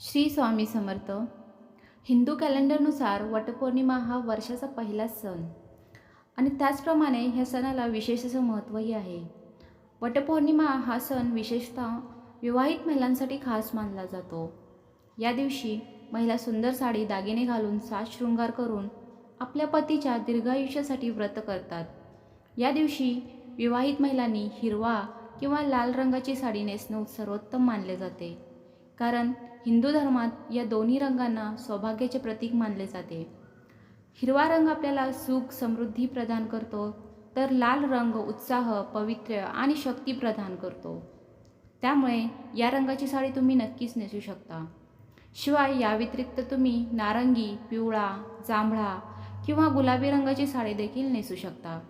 श्री स्वामी समर्थ हिंदू कॅलेंडरनुसार वटपौर्णिमा हा वर्षाचा पहिला सण. आणि त्याचप्रमाणे ह्या सणाला विशेष असं महत्त्वही आहे. वटपौर्णिमा हा सण विशेषतः विवाहित महिलांसाठी खास मानला जातो. या दिवशी महिला सुंदर साडी दागिने घालून साज शृंगार करून आपल्या पतीच्या दीर्घायुष्यासाठी व्रत करतात. या दिवशी विवाहित महिलांनी हिरवा किंवा लाल रंगाची साडी नेसणं सर्वोत्तम मानले जाते. कारण हिंदू धर्मात या दोन्ही रंगांना सौभाग्याचे प्रतीक मानले जाते. हिरवा रंग आपल्याला सुख समृद्धी प्रदान करतो तर लाल रंग उत्साह पवित्र आणि शक्ती प्रदान करतो. त्यामुळे या रंगाची साडी तुम्ही नक्कीच नेसू शकता. शिवाय या व्यतिरिक्त तुम्ही नारंगी पिवळा जांभळा किंवा गुलाबी रंगाची साडी देखील नेसू शकता.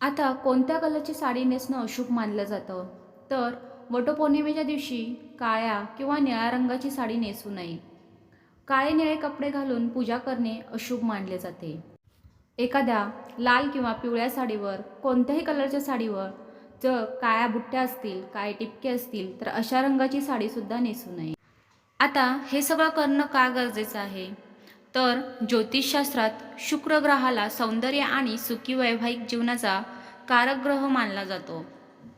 आता कोणत्या कलरची साडी नेसणं अशुभ मानलं जातं? तर वटपौर्णिमेच्या दिवशी काळ्या किंवा निळ्या रंगाची साडी नेसू नये. काळे निळे कपडे घालून पूजा करणे अशुभ मानले जाते. एखाद्या लाल किंवा पिवळ्या साडीवर कोणत्याही कलरच्या साडीवर जर काळ्या बुट्ट्या असतील काळे टिपके असतील तर अशा रंगाची साडीसुद्धा नेसू नये. आता हे सगळं करणं का गरजेचं आहे? तर ज्योतिषशास्त्रात शुक्र ग्रहाला सौंदर्य आणि सुखी वैवाहिक जीवनाचा कारक ग्रह मानला जातो.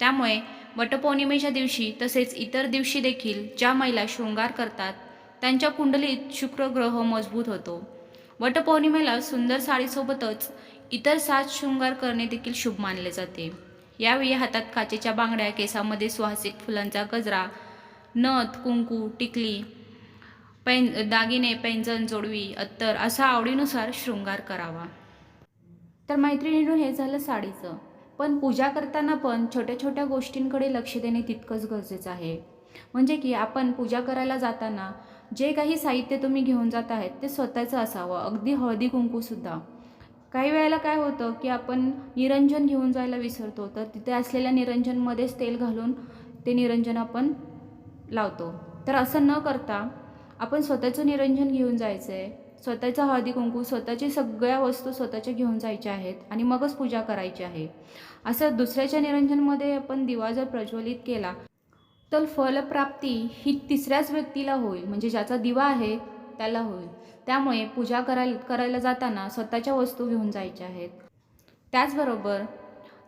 त्यामुळे वटपौर्णिमेच्या दिवशी तसेच इतर दिवशी देखील ज्या महिला शृंगार करतात त्यांच्या कुंडलीत शुक्र ग्रह मजबूत होतो. वटपौर्णिमेला सुंदर साडीसोबतच इतर साज शृंगार करणे देखील शुभ मानले जाते. यावेळी हातात काचेच्या बांगड्या केसामध्ये सुहासिक फुलांचा गजरा नथ कुंकू टिकली पैन दागिने पैंजण जोडवी अत्तर असा आवडीनुसार शृंगार करावा. तर मैत्रिणींनो हे झालं साडीचं. पण पूजा करताना पण छोट्या छोट्या गोष्टींकडे लक्ष देणे तितकंच गरजेचं आहे. म्हणजे की आपण पूजा करायला जाताना जे काही साहित्य तुम्ही घेऊन जात आहेत ते स्वतःचं असावं अगदी हळदी कुंकूसुद्धा काही वेळेला काय होतं की आपण निरंजन घेऊन जायला विसरतो तर तिथे असलेल्या निरंजनमध्येच तेल घालून ते निरंजन आपण लावतो. तर असं न करता आपण स्वतःचं निरंजन घेऊन जायचं आहे स्वतःचं हळदी कुंकू स्वतःची सगळ्या वस्तू स्वतःच्या घेऊन जायच्या आहेत आणि मगच पूजा करायची आहे. असं दुसऱ्याच्या निरंजनमध्ये आपण दिवा जर प्रज्वलित केला तर फलप्राप्ती ही तिसऱ्याच व्यक्तीला होईल. म्हणजे ज्याचा दिवा आहे त्याला होईल. त्यामुळे पूजा करायला करायला जाताना स्वतःच्या वस्तू घेऊन जायच्या आहेत. त्याचबरोबर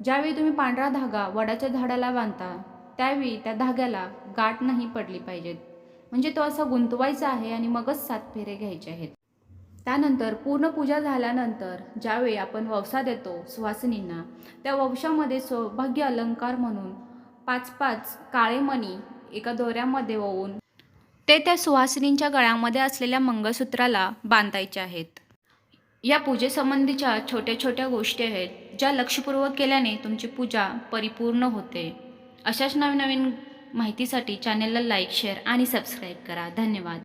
ज्यावेळी तुम्ही पांढरा धागा वडाच्या झाडाला बांधता त्यावेळी त्या धाग्याला गाठ नाही पडली पाहिजेत. म्हणजे तो असा गुंतवायचा आहे आणि मगच सात फेरे घ्यायचे आहेत. त्यानंतर पूर्ण पूजा झाल्यानंतर ज्यावेळी आपण ववसा देतो सुवासिनींना त्या वंशामध्ये सौभाग्य अलंकार म्हणून पाच पाच काळे मणी एका दोऱ्यामध्ये ओवून ते त्या सुहासिनींच्या गळ्यामध्ये असलेल्या मंगळसूत्राला बांधायचे आहेत. या पूजेसंबंधीच्या छोट्या छोट्या गोष्टी आहेत ज्या लक्षपूर्वक केल्याने तुमची पूजा परिपूर्ण होते. अशाच नवीन नवीन माहितीसाठी चॅनेलला लाईक शेअर आणि सबस्क्राईब करा. धन्यवाद.